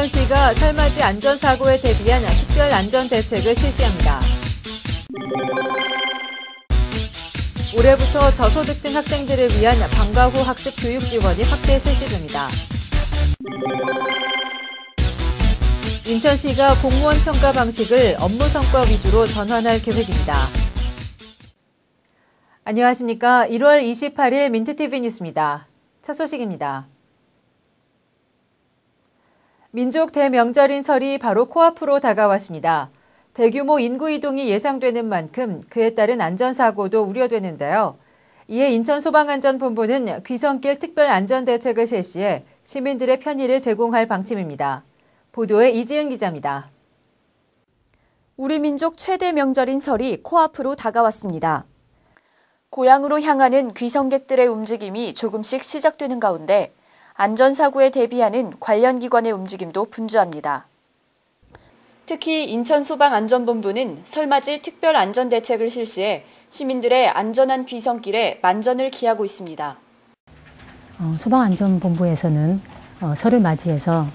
인천시가 설맞이 안전사고에 대비한 특별 안전대책을 실시합니다. 올해부터 저소득층 학생들을 위한 방과 후 학습 교육 지원이 확대 실시됩니다. 인천시가 공무원 평가 방식을 업무 성과 위주로 전환할 계획입니다. 안녕하십니까. 1월 28일 민트TV 뉴스입니다. 첫 소식입니다. 민족 대명절인 설이 바로 코앞으로 다가왔습니다. 대규모 인구 이동이 예상되는 만큼 그에 따른 안전사고도 우려되는데요. 이에 인천소방안전본부는 귀성길 특별안전대책을 실시해 시민들의 편의를 제공할 방침입니다. 보도에 이지은 기자입니다. 우리 민족 최대 명절인 설이 코앞으로 다가왔습니다. 고향으로 향하는 귀성객들의 움직임이 조금씩 시작되는 가운데 안전사고에 대비하는 관련 기관의 움직임도 분주합니다. 특히 인천소방안전본부는 설맞이 특별안전대책을 실시해 시민들의 안전한 귀성길에 만전을 기하고 있습니다. 어, 소방안전본부에서는 어, 설을 맞이해서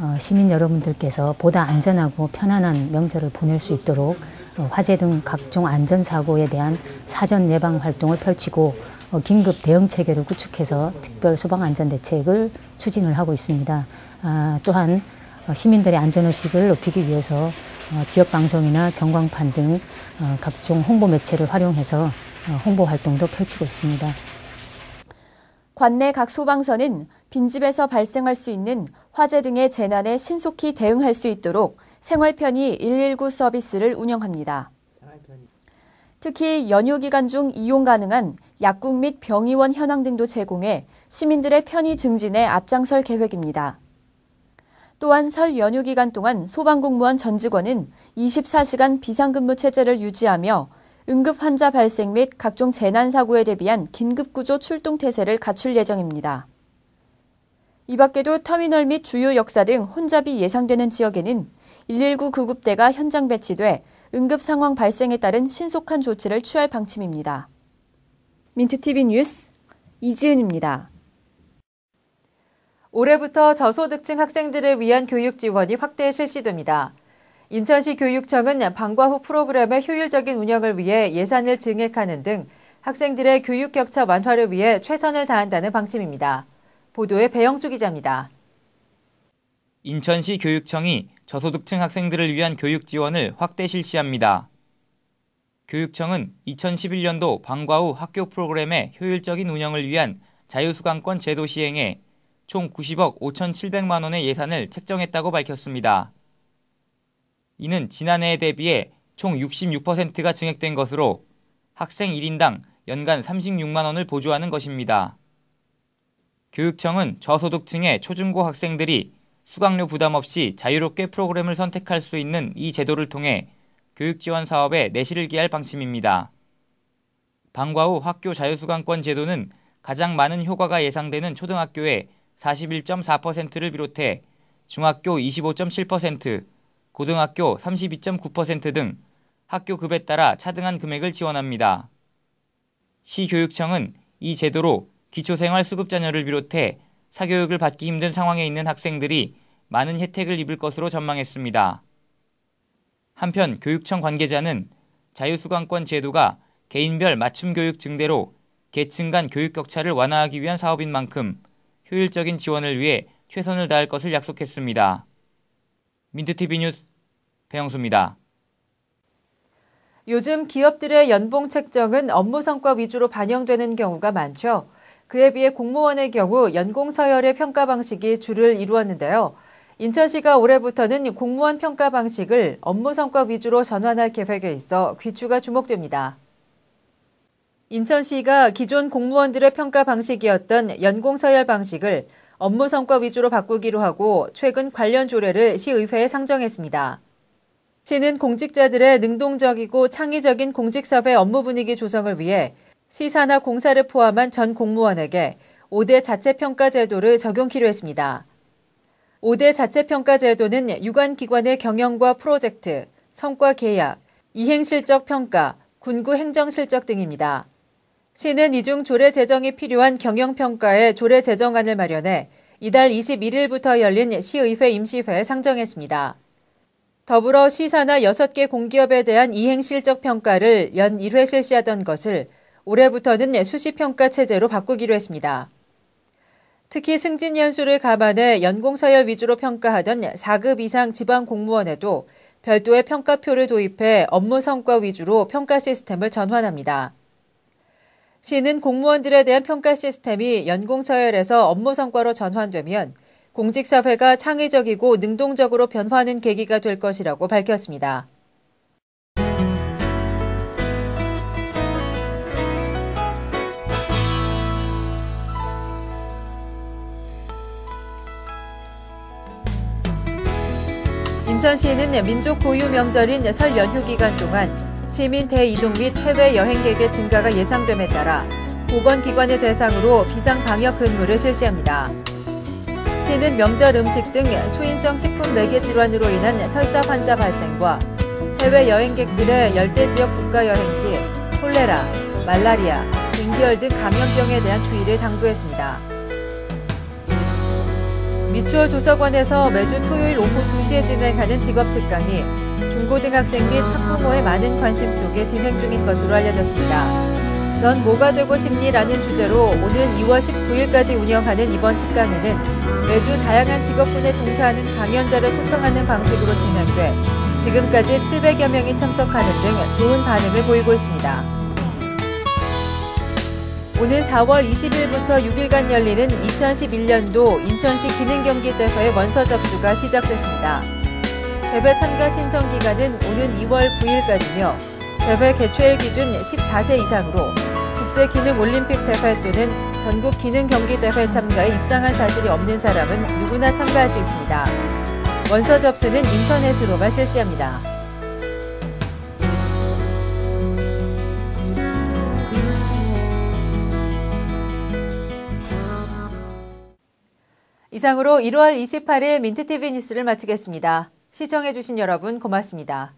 어, 시민 여러분들께서 보다 안전하고 편안한 명절을 보낼 수 있도록 어, 화재 등 각종 안전사고에 대한 사전 예방 활동을 펼치고 어, 긴급 대응 체계를 구축해서 특별 소방 안전 대책을 추진을 하고 있습니다. 아, 또한 어, 시민들의 안전 의식을 높이기 위해서 어, 지역 방송이나 전광판 등 각종 홍보 매체를 활용해서 홍보 활동도 펼치고 있습니다. 관내 각 소방서는 빈집에서 발생할 수 있는 화재 등의 재난에 신속히 대응할 수 있도록 생활 편의 119 서비스를 운영합니다. 특히 연휴 기간 중 이용 가능한 약국 및 병의원 현황 등도 제공해 시민들의 편의 증진에 앞장설 계획입니다. 또한 설 연휴 기간 동안 소방공무원 전 직원은 24시간 비상근무 체제를 유지하며 응급 환자 발생 및 각종 재난 사고에 대비한 긴급구조 출동 태세를 갖출 예정입니다. 이 밖에도 터미널 및 주요 역사 등 혼잡이 예상되는 지역에는 119 구급대가 현장 배치돼 응급 상황 발생에 따른 신속한 조치를 취할 방침입니다. 민트TV 뉴스 이지은입니다. 올해부터 저소득층 학생들을 위한 교육 지원이 확대 실시됩니다. 인천시 교육청은 방과 후 프로그램의 효율적인 운영을 위해 예산을 증액하는 등 학생들의 교육 격차 완화를 위해 최선을 다한다는 방침입니다. 보도에 배영수 기자입니다. 인천시 교육청이 저소득층 학생들을 위한 교육 지원을 확대 실시합니다. 교육청은 2011년도 방과 후 학교 프로그램의 효율적인 운영을 위한 자유수강권 제도 시행에 총 90억 5,700만 원의 예산을 책정했다고 밝혔습니다. 이는 지난해에 대비해 총 66%가 증액된 것으로 학생 1인당 연간 36만 원을 보조하는 것입니다. 교육청은 저소득층의 초중고 학생들이 수강료 부담 없이 자유롭게 프로그램을 선택할 수 있는 이 제도를 통해 교육 지원 사업에 내실을 기할 방침입니다. 방과 후 학교 자유수강권 제도는 가장 많은 효과가 예상되는 초등학교의 41.4%를 비롯해 중학교 25.7%, 고등학교 32.9%등 학교 급에 따라 차등한 금액을 지원합니다. 시교육청은 이 제도로 기초생활수급 자녀를 비롯해 사교육을 받기 힘든 상황에 있는 학생들이 많은 혜택을 입을 것으로 전망했습니다. 한편 교육청 관계자는 자유수강권 제도가 개인별 맞춤 교육 증대로 계층 간 교육 격차를 완화하기 위한 사업인 만큼 효율적인 지원을 위해 최선을 다할 것을 약속했습니다. 민트TV 뉴스 배영수입니다. 요즘 기업들의 연봉 책정은 업무 성과 위주로 반영되는 경우가 많죠. 그에 비해 공무원의 경우 연공 서열의 평가 방식이 주를 이루었는데요. 인천시가 올해부터는 공무원 평가 방식을 업무 성과 위주로 전환할 계획에 있어 귀추가 주목됩니다. 인천시가 기존 공무원들의 평가 방식이었던 연공 서열 방식을 업무 성과 위주로 바꾸기로 하고 최근 관련 조례를 시의회에 상정했습니다. 시는 공직자들의 능동적이고 창의적인 공직사회 업무 분위기 조성을 위해 시사나 공사를 포함한 전 공무원에게 5대 자체평가 제도를 적용키로 했습니다. 5대 자체평가 제도는 유관기관의 경영과 프로젝트, 성과 계약, 이행실적 평가, 군구 행정실적 등입니다. 시는 이중 조례 제정이 필요한 경영평가의 조례 제정안을 마련해 이달 21일부터 열린 시의회 임시회에 상정했습니다. 더불어 시사나 6개 공기업에 대한 이행실적 평가를 연 1회 실시하던 것을 올해부터는 수시평가 체제로 바꾸기로 했습니다. 특히 승진 연수를 감안해 연공 서열 위주로 평가하던 4급 이상 지방 공무원에도 별도의 평가표를 도입해 업무 성과 위주로 평가 시스템을 전환합니다. 시는 공무원들에 대한 평가 시스템이 연공 서열에서 업무 성과로 전환되면 공직사회가 창의적이고 능동적으로 변화하는 계기가 될 것이라고 밝혔습니다. 인천시는 민족 고유 명절인 설 연휴 기간 동안 시민 대이동 및 해외 여행객의 증가가 예상됨에 따라 보건기관을 대상으로 비상 방역 근무를 실시합니다. 시는 명절 음식 등 수인성 식품 매개 질환으로 인한 설사 환자 발생과 해외 여행객들의 열대 지역 국가 여행 시 콜레라, 말라리아, 등기열 등 감염병에 대한 주의를 당부했습니다. 미추홀 도서관에서 매주 토요일 오후 2시에 진행하는 직업특강이 중고등학생 및 학부모의 많은 관심 속에 진행 중인 것으로 알려졌습니다. 넌 뭐가 되고 싶니?라는 주제로 오는 2월 19일까지 운영하는 이번 특강에는 매주 다양한 직업군에 종사하는 강연자를 초청하는 방식으로 진행돼 지금까지 700여 명이 참석하는 등 좋은 반응을 보이고 있습니다. 오는 4월 20일부터 6일간 열리는 2011년도 인천시 기능경기 대회 원서 접수가 시작됐습니다. 대회 참가 신청 기간은 오는 2월 9일까지며 대회 개최일 기준 14세 이상으로 국제 기능 올림픽 대회 또는 전국 기능 경기 대회 참가에 입상한 사실이 없는 사람은 누구나 참가할 수 있습니다. 원서 접수는 인터넷으로만 실시합니다. 이상으로 1월 28일 민트TV 뉴스를 마치겠습니다. 시청해주신 여러분 고맙습니다.